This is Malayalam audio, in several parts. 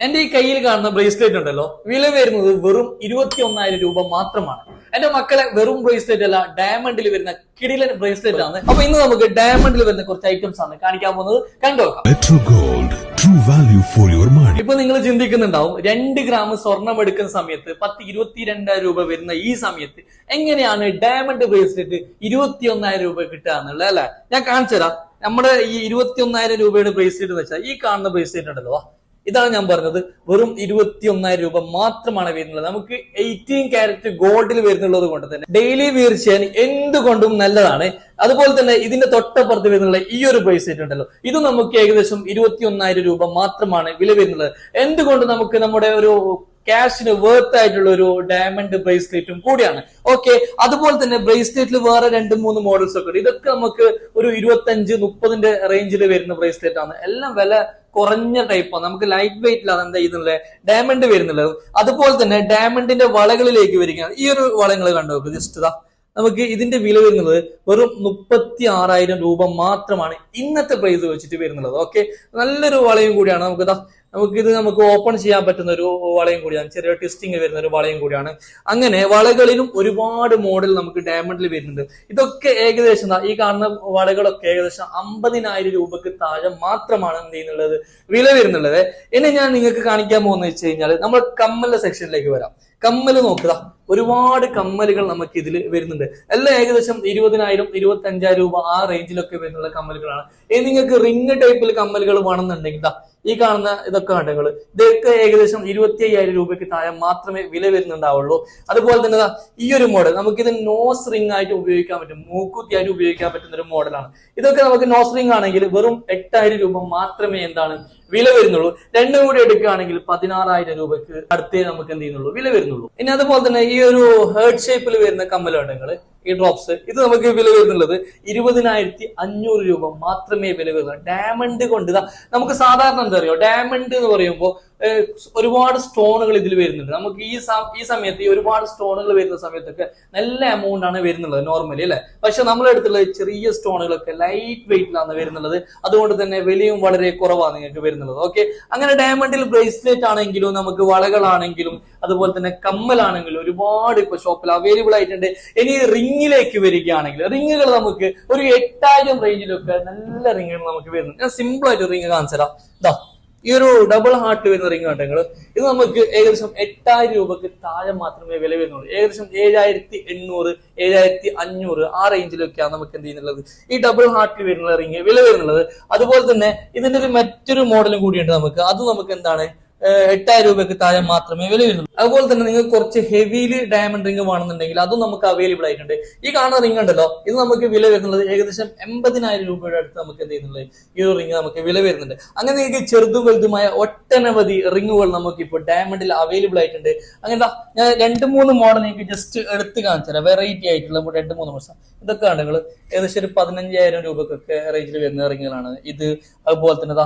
എന്റെ ഈ കയ്യിൽ കാണുന്ന ബ്രേസ്ലെറ്റ് ഉണ്ടല്ലോ വില വരുന്നത് വെറും ഇരുപത്തി ഒന്നായിരം രൂപ മാത്രമാണ്. എന്റെ മക്കളെ വെറും ബ്രേസ്ലെറ്റ് അല്ല ഡയമണ്ടിൽ വരുന്ന കിടിലൻ ബ്രേസ്ലെറ്റ് ആണ്. അപ്പൊ ഇന്ന് നമുക്ക് ഡയമണ്ടിൽ വരുന്ന കുറച്ച് ഐറ്റംസ് ആണ് കാണിക്കാൻ പോകുന്നത്. കണ്ടോക്കാം true value for your money. ഇപ്പൊ നിങ്ങൾ ചിന്തിക്കുന്നുണ്ടാവും രണ്ട് ഗ്രാം സ്വർണം എടുക്കുന്ന സമയത്ത് പത്ത് ഇരുപത്തിരണ്ടായിരം രൂപ വരുന്ന ഈ സമയത്ത് എങ്ങനെയാണ് ഡയമണ്ട് ബ്രേസ്ലെറ്റ് ഇരുപത്തി ഒന്നായിരം രൂപ കിട്ടുക എന്നുള്ളത് അല്ലെ? ഞാൻ കാണിച്ചു തരാം നമ്മുടെ ഈ ഇരുപത്തി ഒന്നായിരം രൂപയുടെ ബ്രേസ്ലെറ്റ് എന്ന് വെച്ചാൽ ഈ കാണുന്ന ബ്രേസ്ലെറ്റ് ഉണ്ടല്ലോ. ഇതാണ് ഞാൻ പറഞ്ഞത്. വെറും ഇരുപത്തി ഒന്നായിരം രൂപ മാത്രമാണ് വരുന്നത്. നമുക്ക് എയ്റ്റീൻ ക്യാരറ്റ് ഗോൾഡിൽ വരുന്നുള്ളത് കൊണ്ട് തന്നെ ഡെയിലി വിയർ ചെയ്യാൻ എന്തുകൊണ്ടും നല്ലതാണ്. അതുപോലെ തന്നെ ഇതിന്റെ തൊട്ടപ്പുറത്ത് വരുന്നുള്ള ഈ ഒരു ബ്രേസ്ലെറ്റ് ഉണ്ടല്ലോ. ഇത് നമുക്ക് ഏകദേശം ഇരുപത്തി ഒന്നായിരം രൂപ മാത്രമാണ് വില വരുന്നത്. എന്തുകൊണ്ട് നമുക്ക് നമ്മുടെ ഒരു ക്യാഷിന് വേർത്ത് ആയിട്ടുള്ള ഒരു ഡയമണ്ട് ബ്രേസ്ലെറ്റും കൂടിയാണ്. ഓക്കെ അതുപോലെ തന്നെ ബ്രേസ്ലെറ്റിൽ വേറെ രണ്ട് മൂന്ന് മോഡൽസ് ഒക്കെ ഉണ്ട്. ഇതൊക്കെ നമുക്ക് ഒരു ഇരുപത്തഞ്ച് മുപ്പതിന്റെ റേഞ്ചിൽ വരുന്ന ബ്രേസ്ലെറ്റ് ആണ്. എല്ലാം വില കുറഞ്ഞ ടൈപ്പാണ് നമുക്ക് ലൈറ്റ് വെയിറ്റിലാണ് എന്താ ചെയ്യുന്നത്? ഡയമണ്ട് വരുന്നുള്ളത് അതുപോലെ തന്നെ ഡയമണ്ടിന്റെ വളകളിലേക്ക് വരികയാണ്. ഈ ഒരു വളങ്ങൾ കണ്ടു? ജസ്റ്റ് ഇതാ നമുക്ക് ഇതിന്റെ വില വരുന്നത് വെറും മുപ്പത്തി ആറായിരം രൂപ മാത്രമാണ് ഇന്നത്തെ പ്രൈസ് വെച്ചിട്ട് വരുന്നത്. ഓക്കെ നല്ലൊരു വളയും കൂടിയാണ് നമുക്ക് നമുക്കിത് നമുക്ക് ഓപ്പൺ ചെയ്യാൻ പറ്റുന്ന ഒരു വളയും കൂടിയാണ്. ചെറിയ ട്വിസ്റ്റിംഗ് വരുന്ന ഒരു വളയും കൂടിയാണ്. അങ്ങനെ വളകളിലും ഒരുപാട് മോഡൽ നമുക്ക് ഡയമണ്ടിൽ വരുന്നുണ്ട്. ഇതൊക്കെ ഏകദേശം ഈ കാണുന്ന വളകളൊക്കെ ഏകദേശം അമ്പതിനായിരം രൂപക്ക് താഴെ മാത്രമാണ് എന്ത് ചെയ്യുന്നുള്ളത്? വില വരുന്നുള്ളത്. ഇനി ഞാൻ നിങ്ങൾക്ക് കാണിക്കാൻ പോകുന്നത് വെച്ച് കഴിഞ്ഞാൽ നമ്മൾ കമ്മലിന്റെ സെക്ഷനിലേക്ക് വരാം. കമ്മൽ നോക്കുക. ഒരുപാട് കമ്മലുകൾ നമുക്ക് ഇതിൽ വരുന്നുണ്ട്. എല്ലാം ഏകദേശം ഇരുപതിനായിരം ഇരുപത്തി അഞ്ചായിരം രൂപ ആ റേഞ്ചിലൊക്കെ വരുന്നുള്ള കമ്മലുകളാണ്. ഇനി നിങ്ങൾക്ക് റിങ് ടൈപ്പിൽ കമ്മലുകൾ വേണമെന്നുണ്ടെങ്കിൽ ഈ കാണുന്ന ഇതൊക്കെ കണ്ടങ്ങൾ. ഇതൊക്കെ ഏകദേശം ഇരുപത്തി അയ്യായിരം രൂപയ്ക്ക് താഴെ മാത്രമേ വില വരുന്നുണ്ടാവുള്ളൂ. അതുപോലെ തന്നെ ഈ ഒരു മോഡൽ നമുക്ക് ഇത് നോസ് റിംഗ് ആയിട്ട് ഉപയോഗിക്കാൻ പറ്റും. മൂക്കുത്തിയായിട്ട് ഉപയോഗിക്കാൻ പറ്റുന്ന ഒരു മോഡലാണ് ഇതൊക്കെ നമുക്ക് നോസ് റിംഗ് ആണെങ്കിൽ വെറും എട്ടായിരം രൂപ മാത്രമേ എന്താണ് വില വരുന്നുള്ളൂ. രണ്ടും കൂടി എടുക്കുകയാണെങ്കിൽ പതിനാറായിരം രൂപയ്ക്ക് അടുത്തേ നമുക്ക് എന്ത് ചെയ്യുന്നുള്ളൂ? വില വരുന്നുള്ളൂ. ഇനി അതുപോലെ തന്നെ ഈ ഒരു ഹേർട്ട് ഷേപ്പിൽ വരുന്ന കമ്മലോട്ടങ്ങൾ ഈ ഡ്രോപ്സ് ഇത് നമുക്ക് വില വരുന്നുള്ളത് ഇരുപതിനായിരത്തി അഞ്ഞൂറ് രൂപ മാത്രമേ വില വരുന്നുള്ളൂ. ഡയമണ്ട് കൊണ്ട് നമുക്ക് സാധാരണ എന്താ അറിയോ? ഡയമണ്ട് എന്ന് പറയുമ്പോൾ ഒരുപാട് സ്റ്റോണുകൾ ഇതിൽ വരുന്നുണ്ട്. നമുക്ക് ഈ ഈ സമയത്ത് ഈ ഒരുപാട് സ്റ്റോണുകൾ വരുന്ന സമയത്തൊക്കെ നല്ല എമൗണ്ട് ആണ് വരുന്നുള്ളത് നോർമലി അല്ലെ? പക്ഷെ നമ്മളെടുത്തുള്ള ചെറിയ സ്റ്റോണുകളൊക്കെ ലൈറ്റ് വെയിറ്റിലാണ് വരുന്നുള്ളത്. അതുകൊണ്ട് തന്നെ വിലയും വളരെ കുറവാണ് നിങ്ങൾക്ക് വരുന്നുള്ളത്. ഓക്കെ അങ്ങനെ ഡയമണ്ടിൽ ബ്രേസ്ലെറ്റ് ആണെങ്കിലും നമുക്ക് വളകളാണെങ്കിലും അതുപോലെ തന്നെ കമ്മലാണെങ്കിലും ഒരുപാട് ഇപ്പൊ ഷോപ്പിൽ അവൈലബിൾ ആയിട്ടുണ്ട്. ഇനി റിങ്ങിലേക്ക് വരികയാണെങ്കിൽ റിങ്ങുകൾ നമുക്ക് ഒരു എട്ടായിരം റേഞ്ചിലൊക്കെ നല്ല റിങ്ങുകൾ നമുക്ക് വരുന്നുണ്ട്. ഞാൻ സിമ്പിൾ ആയിട്ട് റിങ് കാണിച്ചു തരാം ദാ ഈ ഒരു ഡബിൾ ഹാർട്ട് വരുന്ന റിംഗ് ആണ് നിങ്ങൾ ഇത് നമുക്ക് ഏകദേശം എട്ടായിരം രൂപക്ക് താഴെ മാത്രമേ വില വരുന്നുള്ളൂ. ഏകദേശം ഏഴായിരത്തി എണ്ണൂറ് ഏഴായിരത്തി അഞ്ഞൂറ് ആ റേഞ്ചിലൊക്കെയാണ് നമുക്ക് എന്ത് ചെയ്യുന്നുള്ളത്. ഈ ഡബിൾ ഹാർട്ടിൽ വരുന്ന റിംഗ് വില വരുന്നുള്ളത്. അതുപോലെ തന്നെ ഇതിന്റെ ഒരു മറ്റൊരു മോഡലും കൂടിയുണ്ട് നമുക്ക്. അത് നമുക്ക് എന്താണ്? എട്ടായിരം രൂപയ്ക്ക് താഴെ മാത്രമേ വില വരുന്നുള്ളൂ അതുപോലെ തന്നെ നിങ്ങൾ കുറച്ച് ഹെവിയിൽ ഡയമണ്ട് റിംഗ് വേണമെന്നുണ്ടെങ്കിൽ അതും നമുക്ക് അവൈലബിൾ ആയിട്ടുണ്ട്. ഈ കാണുന്ന റിംഗ് ഉണ്ടല്ലോ ഇത് നമുക്ക് വില വരുന്നത് ഏകദേശം എൺപതിനായിരം രൂപയുടെ അടുത്ത് നമുക്ക് എന്ത് ചെയ്യുന്നുള്ളത് ഈ ഒരു റിംഗ് നമുക്ക് വില വരുന്നുണ്ട്. അങ്ങനെ നിങ്ങൾക്ക് ചെറുതും വലുതുമായ ഒട്ടനവധി റിങ്ങുകൾ നമുക്ക് ഇപ്പോൾ ഡയമണ്ടിൽ അവൈലബിൾ ആയിട്ടുണ്ട്. അങ്ങനെ ഞാൻ രണ്ട് മൂന്ന് മോഡൽ നിങ്ങൾക്ക് ജസ്റ്റ് എടുത്ത് കാണിച്ചു തരാം. വെറൈറ്റി ആയിട്ടുള്ള രണ്ട് മൂന്ന് മോഡൽ ഇതൊക്കെ ആണ് നിങ്ങൾ ഏകദേശം ഒരു പതിനഞ്ചായിരം രൂപക്കൊക്കെ റേഞ്ചിൽ വരുന്ന റിങ്ങുകളാണ് ഇത് അതുപോലെ തന്നെ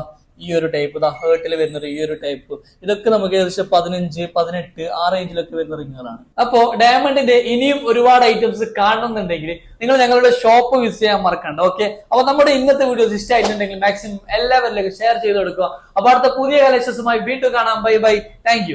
ഈ ഒരു ടൈപ്പ് ദാ ഹേർട്ടിൽ വരുന്ന ഈ ഒരു ടൈപ്പ് ഇതൊക്കെ നമുക്ക് ഏകദേശം പതിനഞ്ച് പതിനെട്ട് ആ റേഞ്ചിലൊക്കെ വരുന്ന റിങ്ങുകളാണ് അപ്പോ ഡയമണ്ടിന്റെ ഇനിയും ഒരുപാട് ഐറ്റംസ് കാണണമെന്നുണ്ടെങ്കിൽ നിങ്ങൾ ഞങ്ങളുടെ ഷോപ്പ് വിസിറ്റ് ചെയ്യാൻ മറക്കണ്ട ഓക്കെ അപ്പൊ നമ്മുടെ ഇന്നത്തെ വീഡിയോസ് ഇഷ്ടമായിട്ടുണ്ടെങ്കിൽ മാക്സിമം എല്ലാവരിലേക്കും ഷെയർ ചെയ്ത് കൊടുക്കുക. അപ്പൊ അടുത്ത പുതിയ കളക്ഷൻസുമായി വീണ്ടും കാണാം. Bye bye thank